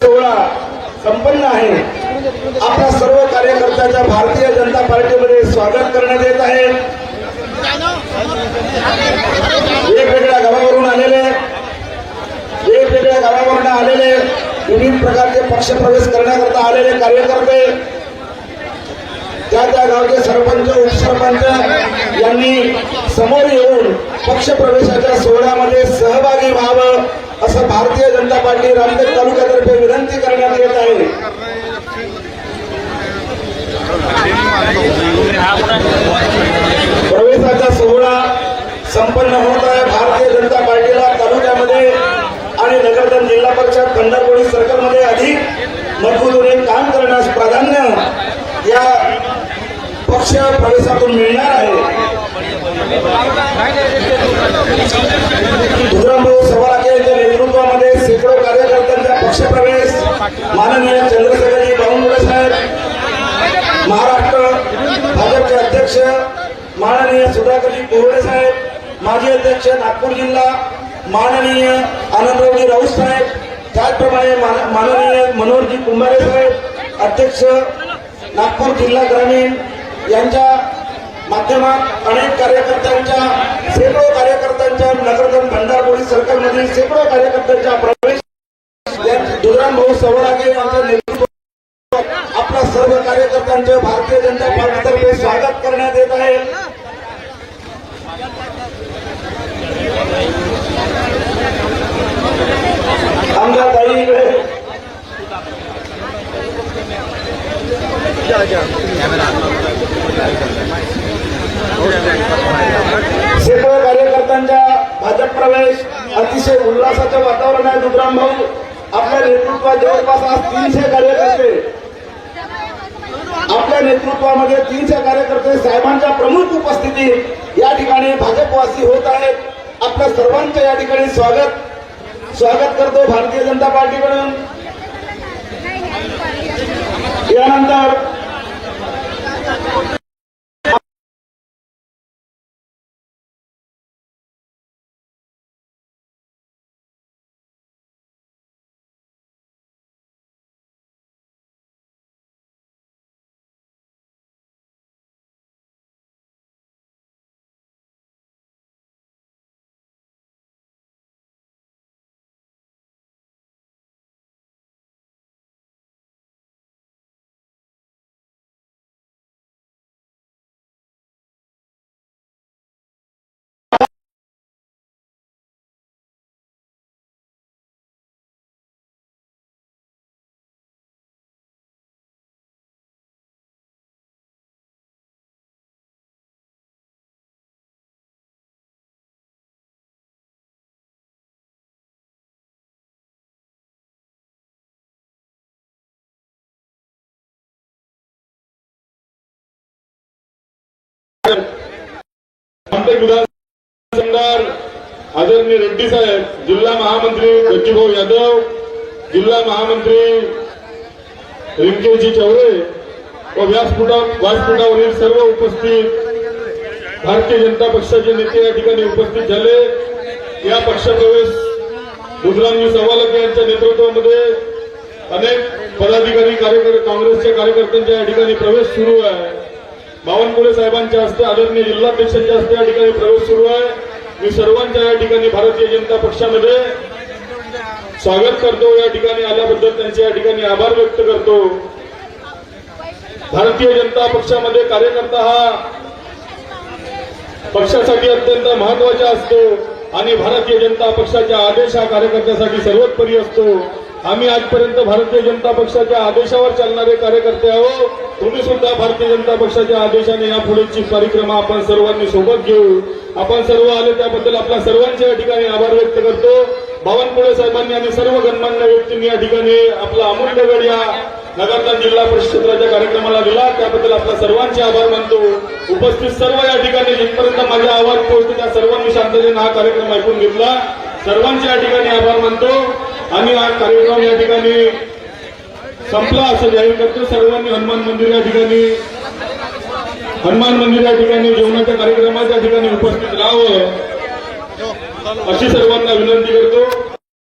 सोहळा संपन्न आहे. आपल्या सर्व कार्यकर्त्याच्या भारतीय जनता पार्टीमध्ये स्वागत करण्यात येत आहे. वेगवेगळ्या गावावरून आलेले वेगवेगळ्या गावावरून आलेले विविध प्रकारचे पक्ष प्रवेश करण्याकरता आलेले कार्यकर्ते त्या त्या गावचे सरपंच उपसरपंच यांनी समोर येऊन पक्षप्रवेशाच्या सोहळ्यामध्ये सहभागी व्हावं असं भारतीय जनता पार्टी रामदेव तालुक्यातर्फे विनंती करण्यात येत आहे. प्रवेशाचा सोहळा संपन्न होत आहे. भारतीय जनता पार्टीला तालुक्यामध्ये आणि नगरधन जिल्हा परिषद पंढरपुरी सर्कलमध्ये अधिक मजबूतीने काम करण्यास प्राधान्य या पक्ष प्रवेशातून मिळणार आहे भाऊ सवालाके यांच्या नेतृत्वामध्ये शेकडो कार्यकर्त्यांचा पक्षप्रवेश माननीय चंद्रशेखरजी बावनकुळे साहेब महाराष्ट्र भाजपचे अध्यक्ष माननीय सुधाकरजी कोरडे साहेब माजी अध्यक्ष नागपूर जिल्हा माननीय आनंदरावजी राऊत साहेब त्याचप्रमाणे माननीय मनोहरजी कुंभारे साहेब अध्यक्ष नागपूर जिल्हा ग्रामीण यांच्या माध्यमात अनेक कार्यकर्त्यांच्या शेकडो कार्यकर्त्यांच्या नगरधन भंडारपोळी सर्कलमधील शेकडो कार्यकर्त्यांच्या प्रवेश दुधराम भाऊ सवरागे यांच्या सर्व कार्यकर्त्यांचे भारतीय जनता पार्टीतर्फे स्वागत करण्यात येत आहे. आमच्या ताई. शेकडो कार्यकर्त्यांचा भाजप प्रवेश अतिशय उल्हासाचं वातावरण आहे दुधराम भाऊ. आपल्या नेतृत्वात जवळपास आज तीनशे कार्यकर्ते नेतृत्वामध्ये तीनशे कार्यकर्ते साहेबांच्या प्रमुख उपस्थितीत या ठिकाणी भाजपवासी होत आहेत. आपल्या सर्वांचं या ठिकाणी स्वागत. स्वागत करतो भारतीय जनता पार्टीकडून. यानंतर रामटेक विधानसंघार आदरणीय रेड्डी साहेब जिल्हा महामंत्री बच्चूभाऊ यादव जिल्हा महामंत्री रिंकेजी चौरे व व्यासपीठा व्यासपीठावरील सर्व उपस्थित भारतीय जनता पक्षाचे नेते या ठिकाणी उपस्थित झाले. या पक्षप्रवेश बुधरामजी सवालक यांच्या नेतृत्वामध्ये अनेक पदाधिकारी कार्यकर्ते काँग्रेसच्या कार्यकर्त्यांच्या या ठिकाणी प्रवेश सुरू आहे. बावनकुळे साहेबांच्या हस्ते आदरणीय जिल्हाध्यक्षांच्या हस्ते या ठिकाणी प्रवेश सुरू आहे. मी सर्वांच्या या ठिकाणी भारतीय जनता पक्षामध्ये स्वागत करतो. या ठिकाणी आल्याबद्दल त्यांचे या ठिकाणी आभार व्यक्त करतो. भारतीय जनता पक्षामध्ये कार्यकर्ता हा पक्षासाठी अत्यंत महत्त्वाचा असतो आणि भारतीय जनता पक्षाचा आदेश हा कार्यकर्त्यासाठी सर्वोत्परी असतो. आम्ही आजपर्यंत भारतीय जनता पक्षाच्या आदेशावर चालणारे कार्यकर्ते आहो तुम्ही सुद्धा भारतीय जनता पक्षाच्या आदेशाने या पुढेची परिक्रमा आपण सर्वांनी सोबत घेऊ. आपण सर्व आले त्याबद्दल आपल्या सर्वांचे या ठिकाणी आभार व्यक्त करतो. बावनकुळे साहेबांनी आणि सर्व गणमान्य व्यक्तींनी या ठिकाणी आपला अमूल्य वेळ या नगरला जिल्हा परिषदेच्या कार्यक्रमाला दिला. त्याबद्दल आपल्या सर्वांचे आभार मानतो. उपस्थित सर्व या ठिकाणी जिथपर्यंत माझा आवाज पोहोचतो त्या सर्वांनी शांततेने हा कार्यक्रम ऐकून घेतला. सर्वांचे या ठिकाणी आभार मानतो. आणि हा कार्यक्रम या ठिकाणी संपला असं जाहीर करतो. सर्वांनी हनुमान मंदिर या ठिकाणी हनुमान मंदिर या ठिकाणी जेवणाच्या कार्यक्रमात या ठिकाणी उपस्थित राहावं अशी सर्वांना विनंती करतो.